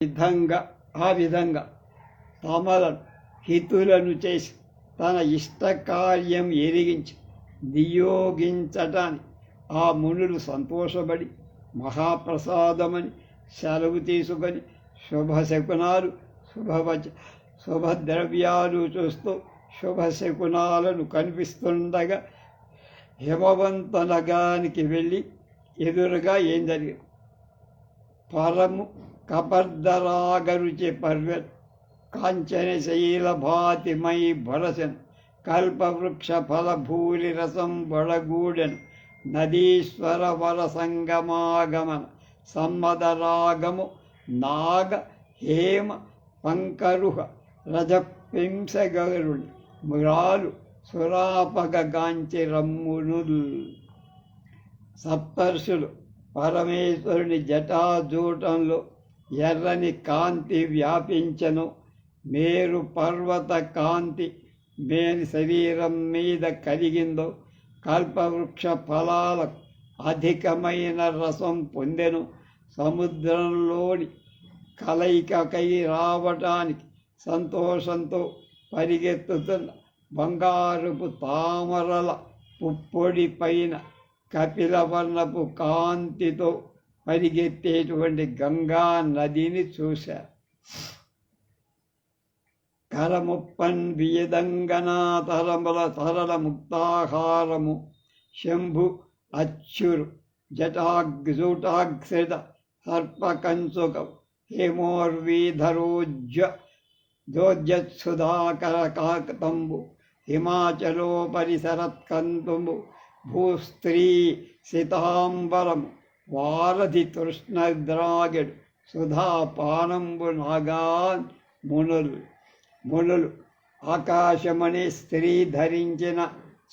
విధంగా ఆ విధంగా తమలను హితులను చేసి తన ఇష్టకార్యం ఎరిగించి నియోగించటాన్ని ఆ మునులు సంతోషపడి మహాప్రసాదమని సెలవు తీసుకొని శుభశకునాలు శుభవచ శుభద్రవ్యాలు చూస్తూ శుభశకునాలను కనిపిస్తుండగా హిమవంత నగానికి వెళ్ళి ఎదురుగా ఏం జరిగింది? పరము కపర్దరాగరుచి పర్వత్ కాంచన శైల భరసన్ కల్పవృక్ష ఫలభూరి రసం బొడగూడెను నదీశ్వర వర సంగమాగమన సమ్మదరాగము నాగ హేమ పంకరుహ రజపింసగరుని మురాలు సురాపగాంచి రమ్మునుల్. సప్తర్షులు పరమేశ్వరుని జటాజూటంలో ఎర్రని కాంతి వ్యాపించను. మేరు పర్వత కాంతి మేని శరీరం మీద కలిగిందో కల్పవృక్ష ఫలాల అధికమైన రసం పొందెను. సముద్రంలోని కలయికకై రావటానికి సంతోషంతో పరిగెత్తుతున్న బంగారుపు తామరల పుప్పొడి పైన కపిలవర్ణపు కాంతితో పరిగెత్తేటువంటి గంగా నదిని చూశారు కరముప్పన్ వియదంగనా తరముల తరల ముక్తాహారము శంభు అచ్చురు జటాగ్జూటాగ్సిత సర్పకంసుకం హేమోర్వీధరోజ్య దోజ్యత్సుధాకర కాకతంబు హిమాచలోపరి శరత్కంతుము భూస్త్రీ సితాంబరము వారధి తృష్ణద్రాగడు సుధాపానంబు నాగాన్ మునులు మునులు. ఆకాశమణి స్త్రీ ధరించిన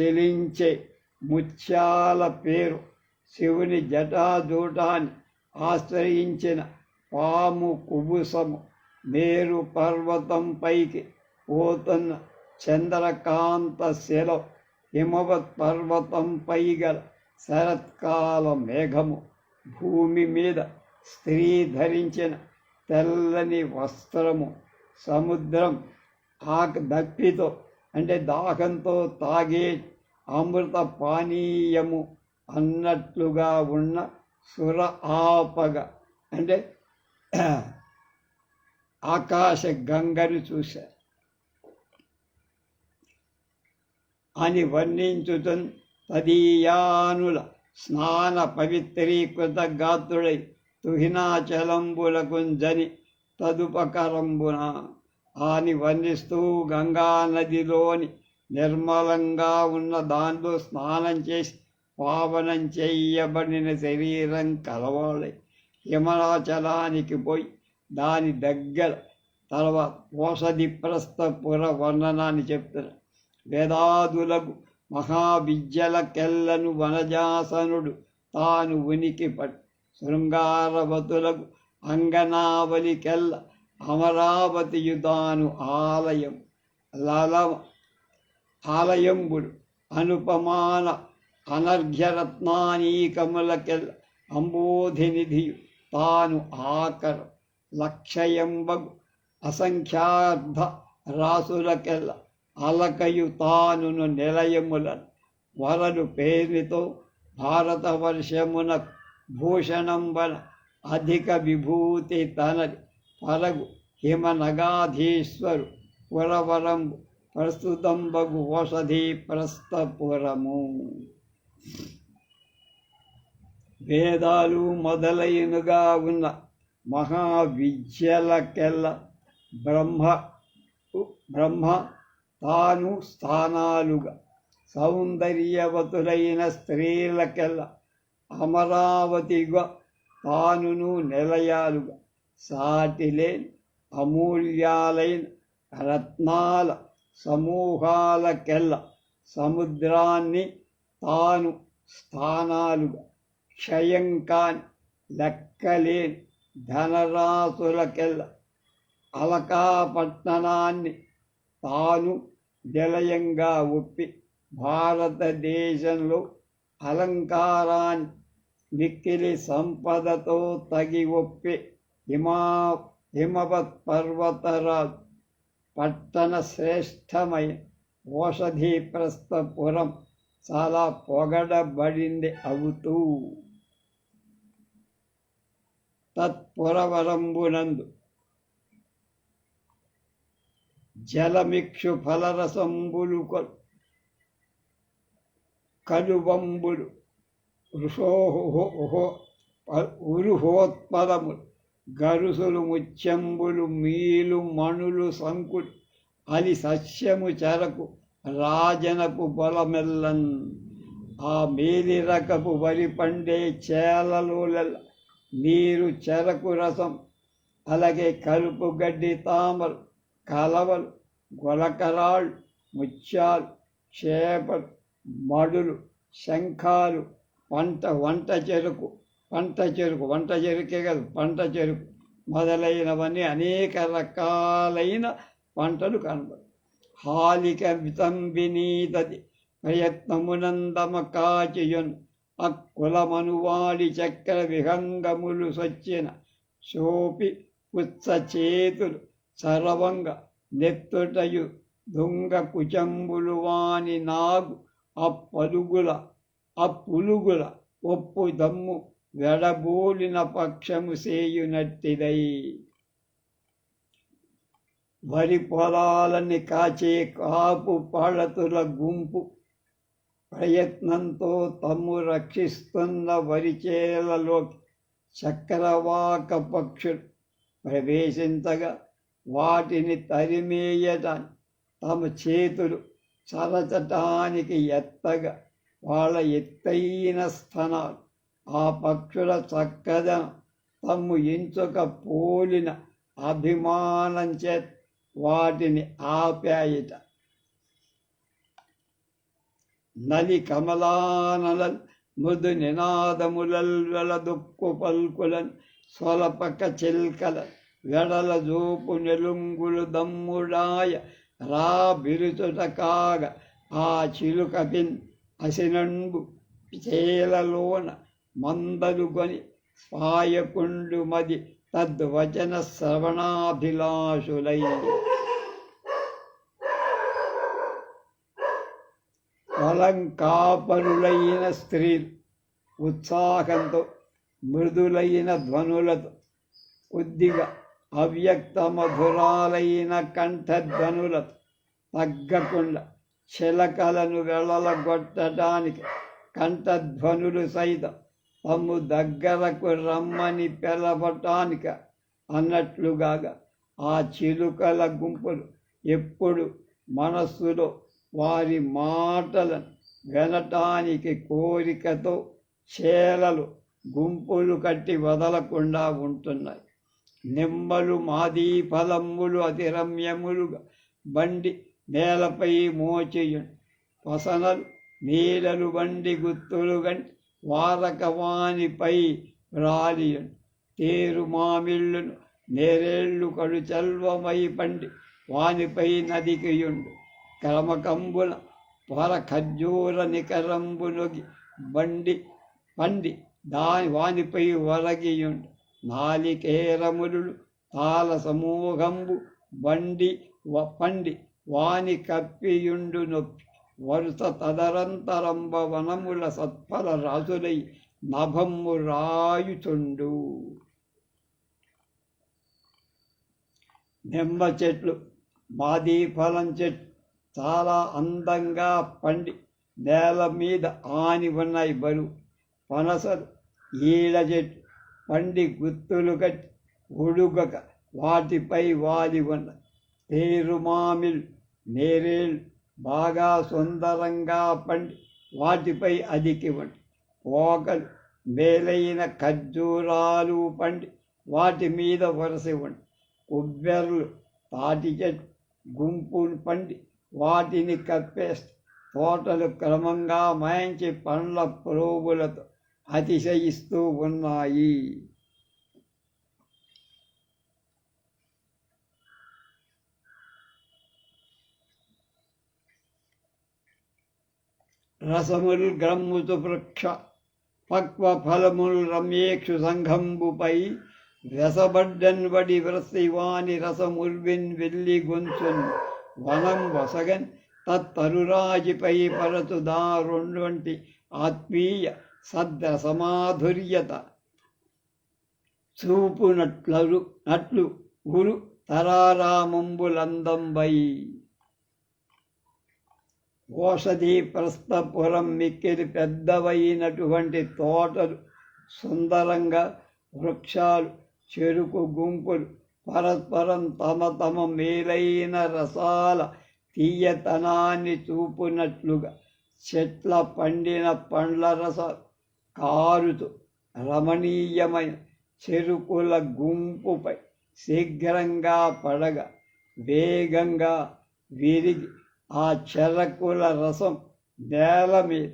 చెలించే ముత్యాల పేరు. శివుని జటాజూటాన్ని ఆశ్రయించిన పాము కుబుసము. మేరు పర్వతం పైకి పోతున్న చంద్రకాంత శిల హిమవత్ పర్వతం పై గల శరత్కాల మేఘము. భూమి మీద స్త్రీ ధరించిన తెల్లని వస్త్రము సముద్రం ఆక దప్పితో అంటే దాహంతో తాగే అమృత పానీయము అన్నట్లుగా ఉన్న సుర ఆపగ అంటే ఆకాశ గంగను చూశారు అని వర్ణించుతున్ తదీయానుల స్నాన పవిత్రీకృత గాత్రుడై తుహినాచలంబులకుంజని తదుపకరంబున అని వర్ణిస్తూ గంగా నదిలోని నిర్మలంగా ఉన్న దాంట్లో స్నానం చేసి పావనం చేయబడిన శరీరం కలవాలై హిమలాచలానికి పోయి దాని దగ్గర తర్వాత ఓషధి ప్రస్థపుర వర్ణనాన్ని చెప్తున్నారు వేదాదులకు మహావిద్యలకెల్లను వనజాసనుడు. తాను ఉనికి పట్ శృంగారవతులకు అంగనావలికెల్ల అమరావతియుదాను ఆలయం లల ఆలయంబుడు. అనుపమాన అనర్ఘ్యరత్నానీకములకెల్ల అంబోధినిధియు తాను ఆకర లక్షయంబగు అసంఖ్యార్థ రాసులకెల్ల అలకయు తానును నిలయములను వలలు పేరుతో భారతవర్షమున భూషణంబన అధిక విభూతి తనది పరగు హిమనగాధీశ్వరు పురవరంబు ప్రస్తుతంబగు ఓషధి ప్రస్థపురము. వేదాలు మొదలైనగా ఉన్న మహావిద్యలకెల్ల బ్రహ్మ బ్రహ్మ తాను స్థానాలుగా. సౌందర్యవతులైన స్త్రీలకెల్ల అమరావతిగా తానును నిలయాలుగా. సాటిలేని అమూల్యాలైన రత్నాల సమూహాలకెల్ల సముద్రాన్ని తాను స్థానాలుగా. క్షయం కాని లెక్కలేని ధనరాశులకెల్ల అలకాపట్టణాన్ని తాను నిలయంగా ఒప్పి భారతదేశంలో అలంకారాన్ని మిక్కిలి సంపదతో తగి ఒప్పి హిమా హిమవత్ పర్వతరాజు పట్టణ శ్రేష్టమైన ఓషధీప్రస్థపురం చాలా పొగడబడింది అవుతూ. తత్పురవరంబునందు జలమిక్షు ఫలరసంబులు కలుబంబులు కలువంబులు వృషోహో ఉరుహోత్పదములు గరుసులు ముత్యంబులు మీలు మణులు సంకులు అది సస్యము చెరకు రాజనపు బలమెల్లన్ ఆ మేలి రకపు వరి పండే చేలలోలెల్ల నీరు చెరకు రసం అలాగే కలుపు గడ్డి తామరు కలవలు గొలకరాళ్ళు ముత్యాలు చేపలు మడులు శంఖాలు పంట వంట చెరుకు పంట చెరుకు వంట చెరుకే కాదు పంట చెరుకు మొదలైనవన్నీ అనేక రకాలైన పంటలు కనబడు హాలిక వితంబినీదది ప్రయత్నమునందమ కాచియున్ అక్కులమనువాడి చక్ర విహంగములు సొచ్చిన శోపి పుచ్చ చేతులు సరవంగ నెత్తుటయు దొంగ కుచంబులు వాని నాగు అప్పలుగుల అప్పులుగుల ఒప్పు దమ్ము వెడబోలిన పక్షము సేయునట్టిదై. వరి పొలాలని కాచే కాపు పాడతుల గుంపు ప్రయత్నంతో తమ్ము రక్షిస్తున్న వరిచేలలోకి చక్రవాక పక్షులు ప్రవేశించగా వాటిని తరిమేయటాన్ని తమ చేతులు చరచటానికి ఎత్తగా వాళ్ళ ఎత్తైన స్థనాలు. ఆ పక్షుల చక్కదనం తమ్ము ఎంచుక పోలిన అభిమానం చే వాటిని ఆపాయిట. నలి కమలానల మృదు నినాదములల్ వెలదుక్కు పల్కులను స్వలపక చిల్కలను వెడల జూపు నెలుంగులు దమ్ముడాయ రా బిరుచుట కాగ ఆ చిలుకపిన్ అసినంబు చేలలోన మందలుగొని స్పాయకుండు మది తద్వచన శ్రవణాభిలాషులై. అలంకాపరులైన స్త్రీలు ఉత్సాహంతో మృదులైన ధ్వనులతో కొద్దిగా అవ్యక్త మధురాలైన కంఠధ్వనులతో తగ్గకుండా చిలకలను వెళ్ళలగొట్టడానికి కంఠధ్వనులు సైతం తమ్ము దగ్గరకు రమ్మని పిలవటానిక అన్నట్లుగా ఆ చిలుకల గుంపులు ఎప్పుడు మనస్సులో వారి మాటలను వినటానికి కోరికతో చేలలు గుంపులు కట్టి వదలకుండా ఉంటున్నాయి. నిమ్మలు మాదీ ఫలములు అతి రమ్యములుగా బండి నేలపై మోచేయు వసనలు నీలలు బండి గుత్తులు గంటి వారకవానిపై రాలియుండు తేరు మామిళ్ళును నేరేళ్ళు కడు చల్వమై పండి వానిపై నదికియుండు. క్రమకంబుల పొర ఖర్జూర నికరంబునొగి బండి పండి దాని వానిపై వరగియుండు. నాలికేరములు తాల సమూహంబు బండి వ పండి వాని కప్పియుండు నొప్పి వరుస తదరంతరంబ వనముల సత్ఫల రాజులై నభమ్ము రాయుచుండు నిమ్మ చెట్లు మాదీ ఫలం చెట్లు చాలా అందంగా పండి నేల మీద ఆని ఉన్నాయి బరువు పనసలు ఈడ చెట్టు పండి గుత్తులు కట్టి ఉడుగక వాటిపై వాలి ఉన్న పేరుమామిల్ నేరేళ్ళు బాగా సుందరంగా పండి వాటిపై అదికి ఉండి పోకలు మేలైన ఖర్జూరాలు పండి వాటి మీద వరసి ఉండి కొబ్బెర్లు తాటి చెట్టు గుంపులు పండి వాటిని కప్పేస్తే తోటలు క్రమంగా మాయించి పండ్ల పురుగులతో అతిశయిస్తూ ఉన్నాయి రసముల్ గ్రమ్ముతు వృక్ష పక్వ ఫలముల్ రమ్యేక్షు సంఘంబుపై వెసబడ్డన్బడి వ్రసివాని రసముర్విన్ వెల్లి గొంతున్ వనం వసగన్ తత్తరురాజిపై పరతు వంటి ఆత్మీయ సద్రసమాధుర్యత చూపునట్లు నట్లు గురు తరారామంబులందంబై. ఓషధి ప్రస్థపురం మిక్కిలి పెద్దవైనటువంటి తోటలు సుందరంగా వృక్షాలు చెరుకు గుంపులు పరస్పరం తమ తమ మేలైన రసాల తీయతనాన్ని చూపునట్లుగా చెట్ల పండిన పండ్ల రస కారుతూ రమణీయమైన చెరుకుల గుంపుపై శీఘ్రంగా పడగ వేగంగా విరిగి ఆ చెరకుల రసం నేల మీద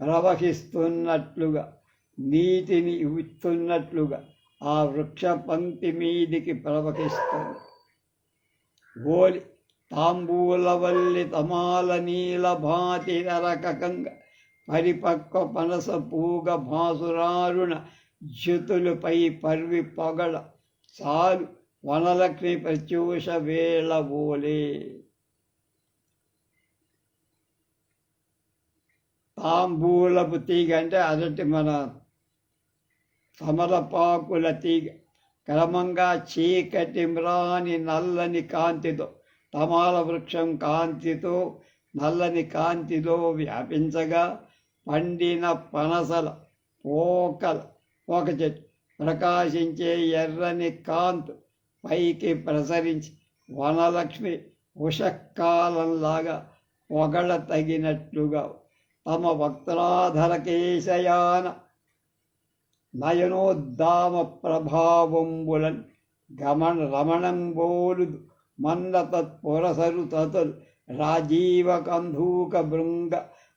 ప్రవహిస్తున్నట్లుగా నీటిని ఇస్తున్నట్లుగా ఆ వృక్ష పంక్తి మీదికి ప్రవహిస్తుంది. గోలి తాంబూలవల్లి తమాల నీల భాతి నరకంగా పరిపక్వ పనస పూగ భాసురారుణ జ్యుతులపై పర్వి పగడ చాలు వనలక్ష్మి ప్రత్యూష వేళ బోలే. తాంబూలపు తీగ అంటే అదటి మన సమరపాకుల తీగ. క్రమంగా చీకటి మ్రాని నల్లని కాంతితో తమాల వృక్షం కాంతితో నల్లని కాంతిలో వ్యాపించగా పండిన పనసల పోకల ఒక చెట్టు ప్రకాశించే ఎర్రని కాంతు పైకి ప్రసరించి వనలక్ష్మి ఉషకాలంలాగా పొగళ తగినట్లుగా తమ వక్త్రాధర కేశయాన నయనోద్దామ ప్రభావంబులన్ గమన రమణంబోలుదు మన్న తత్పురసరు తతులు రాజీవ కంధూక బృంగ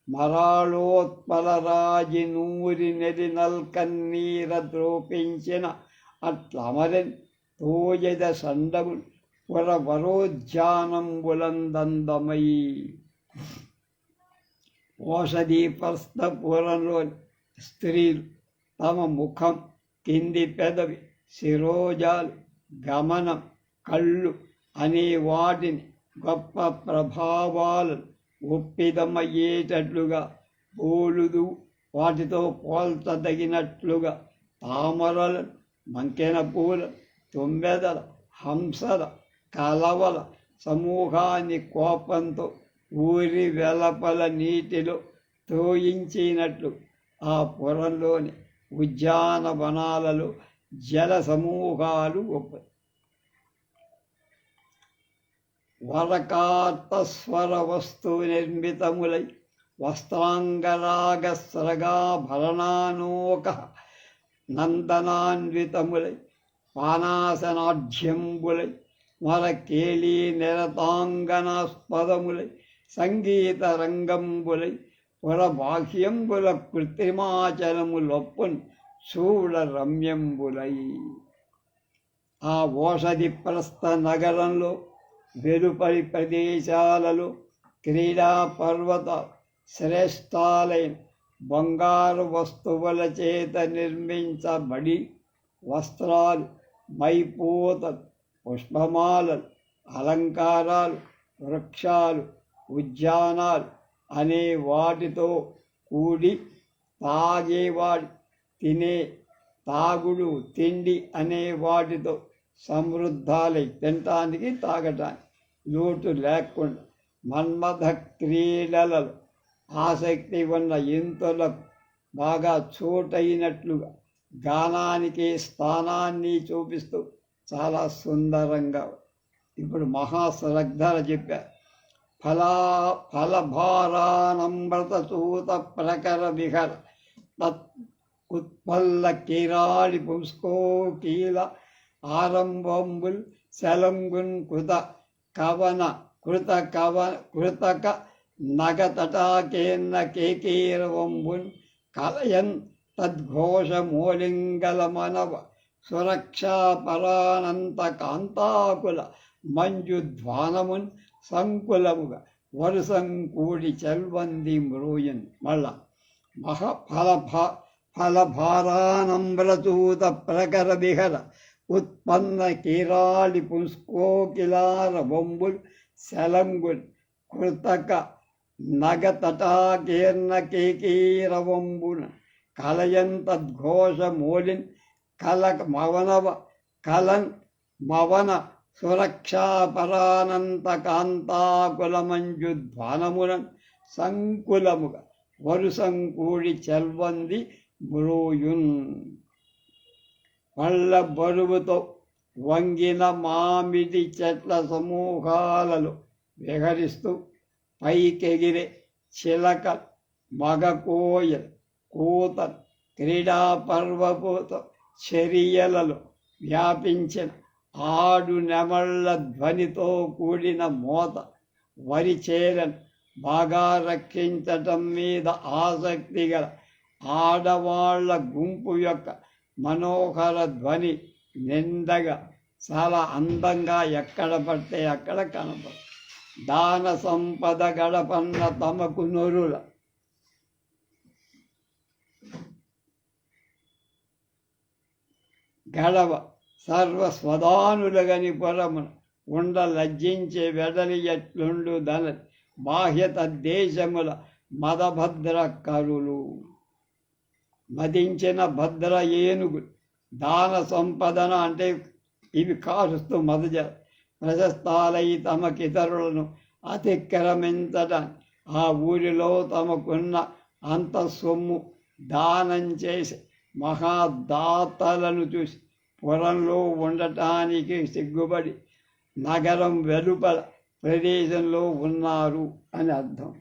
మరాళోత్పల రాజి నూరి నెరి నల్కన్నీర ద్రోపించిన అట్లమరన్ తోయద సండములు పుర వరోద్యానంబులందందమై ఓషధి పురంలోని స్త్రీలు తమ ముఖం కింది పెదవి శిరోజాలు గమనం కళ్ళు అనే వాటిని గొప్ప ప్రభావాలను గుప్పిదమయ్యేటట్లుగా పూలుదు వాటితో పోల్చదగినట్లుగా తామరలు మంకెన పూల తొమ్మెదల హంసల కలవల సమూహాన్ని కోపంతో ఊరి వెలపల నీటిలో తోయించినట్లు ఆ పురంలోని ఉద్యానవనాలలో జల సమూహాలు గొప్ప వరకార్తస్వర వస్తు నిర్మితములై వస్త్రాంగరాగస్రగాభరణానోక నందనాన్వితములై పానాసనాఢ్యంబులై మరకేళీ నిరతాంగనాస్పదములై సంగీత రంగంబులై పురబాహ్యంబుల కృత్రిమాచలములొప్పున్ చూడ రమ్యంబులై ఆ ఓషధి ప్రస్థ నగరంలో వెలుపలి ప్రదేశాలలో క్రీడా పర్వత శ్రేష్టాలైన బంగారు వస్తువుల చేత నిర్మించబడి వస్త్రాలు మైపూతలు పుష్పమాలలు అలంకారాలు వృక్షాలు ఉద్యానాలు అనే వాటితో కూడి తాగేవాడు తినే తాగుడు తిండి అనే వాటితో సమృద్ధాలై తినటానికి తాగటానికి లోటు లేకుండా మన్మథ క్రీడలలో ఆసక్తి ఉన్న ఇంతలకు బాగా చోటైనట్లుగా గానానికి స్థానాన్ని చూపిస్తూ చాలా సుందరంగా ఇప్పుడు మహాశ్రద్ధలు చెప్పారు. ఫలా ఫలభారానంబృత చూత ప్రకర విహర తత్ ఉత్పల్ల కిరాడి పుంస్కోకీల ఆరంభంబుల్ శలంగున్ కృత కవన కృత కవ కృతక నగతటాకేన్న కేకీరవంబున్ కలయన్ తద్ఘోషమూలింగలమనవ సురక్షాపరానంత కాంతాకుల మంజుధ్వానమున్ సంకులముగా వరుసం కూడి చెల్వంది మ్రూయన్ మళ్ళా మహ ఫల ఫలభారానంబలచూత ప్రకర విహర ఉత్పన్న కీరాళి పుంస్కోకిలార బొంబుల్ శలంగుల్ కృతక నగతటాకీర్ణ కేకీరవంబున కలయంతద్ఘోషమూలిన్ కలక మవనవ కలన్ మవన సురక్షాపరానంత కాంతాకులమంజుధ్వానమునన్ సంకులముగా వరుసంకూడి చెల్వంది బ్రోయున్ పళ్ళ బరువుతో వంగిన మామిడి చెట్ల సమూహాలలో విహరిస్తూ పైకెగిరే చిలక మగ కోయల్ కూత క్రీడా పర్వపోత చర్యలలో వ్యాపించిన ఆడు నెమళ్ళ ధ్వనితో కూడిన మోత వరి చేరన్ బాగా రక్షించటం మీద ఆసక్తి గల ఆడవాళ్ళ గుంపు యొక్క మనోహర ధ్వని నిందగా చాలా అందంగా ఎక్కడ పడితే అక్కడ కనపడు. దాన సంపద గడపన్న తమకు నొరుల. గడవ సర్వస్వదానులగని పొరమున ఉండ లజ్జించే వెడలి ఎట్లుండు దన బాహ్యత దేశముల మదభద్ర కరులు. మదించిన భద్ర ఏనుగు దాన సంపదన అంటే ఇవి కారుస్తూ మదజ ప్రశస్తాలై తమకితరులను అతిక్రమించట. ఆ ఊరిలో తమకున్న అంత సొమ్ము దానం చేసి మహాదాతలను చూసి పురంలో ఉండటానికి సిగ్గుపడి నగరం వెలుపల ప్రదేశంలో ఉన్నారు అని అర్థం.